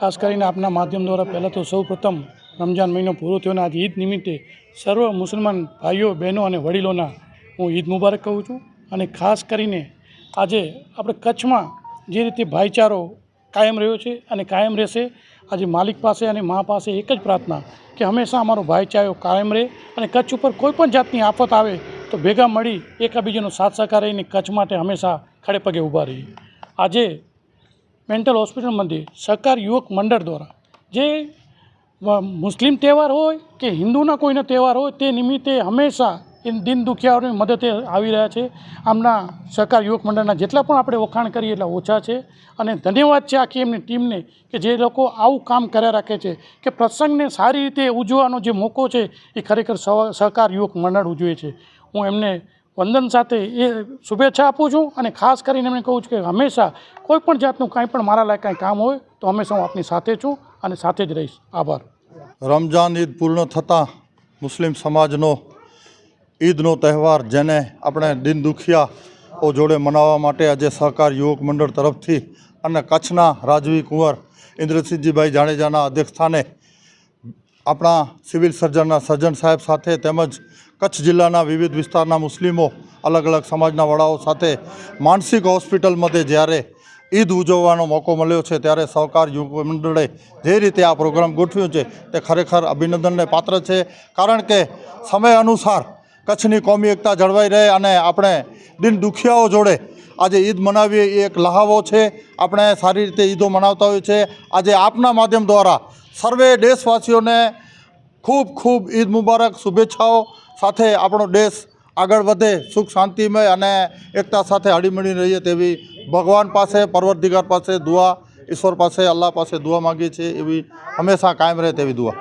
ખાસ કરીને આપના માધ્યમ દ્વારા પહેલાં તો સૌ પ્રથમ રમજાન મહિનો પૂરો થયો અને આજે ઈદ નિમિત્તે સર્વ મુસલમાન ભાઈઓ, બહેનો અને વડીલોના હું ઈદ મુબારક કહું છું. અને ખાસ કરીને આજે આપણે કચ્છમાં જે રીતે ભાઈચારો કાયમ રહ્યો છે અને કાયમ રહેશે, આજે માલિક પાસે અને મા પાસે એક જ પ્રાર્થના કે હંમેશા અમારો ભાઈચારો કાયમ રહે અને કચ્છ ઉપર કોઈ પણ જાતની આફત આવે તો ભેગા મળી એકબીજાનો સાથ સહકાર રહીને કચ્છ માટે હંમેશા ખડે પગે ઊભા રહીએ. આજે મેન્ટલ હોસ્પિટલ મંદિર સરકાર યુવક મંડળ દ્વારા જે મુસ્લિમ તહેવાર હોય કે હિન્દુના કોઈનો તહેવાર હોય તે નિમિત્તે હંમેશા એ દિન દુખિયાઓની મદદે આવી રહ્યા છે. આમના સહકાર યુવક મંડળના જેટલા પણ આપણે વખાણ કરીએ એટલા ઓછા છે. અને ધન્યવાદ છે આખી એમની ટીમને કે જે લોકો આવું કામ કર્યા રાખે છે કે પ્રસંગને સારી રીતે ઉજવવાનો જે મોકો છે એ ખરેખર સહ- સહકાર યુવક મંડળ ઉજવે છે. હું એમને વંદન સાથે એ શુભેચ્છા આપું છું અને ખાસ કરીને એમને કહું છું કે હંમેશા કોઈ પણ જાતનું કાંઈ પણ મારા લાયક કાંઈ કામ હોય તો હંમેશા હું આપની સાથે છું અને સાથે જ રહીશ. આભાર. રમજાન ઈદ પૂર્ણ થતાં મુસ્લિમ સમાજનો ઈદનો તહેવાર જેને આપણે દિન દુખિયાઓ જોડે મનાવવા માટે આજે સહકાર યુવક મંડળ તરફથી અને કચ્છના રાજવી કુંવર ઇન્દ્રસિંહજીભાઈ જાડેજાના અધ્યક્ષસ્થાને આપણા સિવિલ સર્જનના સર્જન સાહેબ સાથે તેમજ કચ્છ જિલ્લાના વિવિધ વિસ્તારના મુસ્લિમો અલગ અલગ સમાજના વડાઓ સાથે માનસિક હોસ્પિટલમાંથી જ્યારે ઈદ ઉજવવાનો મોકો મળ્યો છે, ત્યારે સહકાર યુવક મંડળે જે રીતે આ પ્રોગ્રામ ગોઠવ્યો છે, તે ખરેખર અભિનંદનને પાત્ર છે. કારણ કે સમય અનુસાર કચ્છની કોમી એકતા જળવાઈ રહે અને આપણે દિન દુખિયાઓ જોડે આજે ઈદ મનાવીએ એ એક લહાવો છે. આપણે સારી રીતે ઈદો મનાવતા હોઈએ છીએ. આજે આપના માધ્યમ દ્વારા સર્વે દેશવાસીઓને ખૂબ ખૂબ ઈદ મુબારક, શુભેચ્છાઓ. સાથે આપણો દેશ આગળ વધે, સુખ શાંતિમય અને એકતા સાથે હળીમળી રહીએ તેવી ભગવાન પાસે પર્વતધિકાર પાસે દુઆ, ઈશ્વર પાસે, અલ્લાહ પાસે દુઆ માગીએ છીએ એવી હંમેશા કાયમ રહે તેવી દુઆ.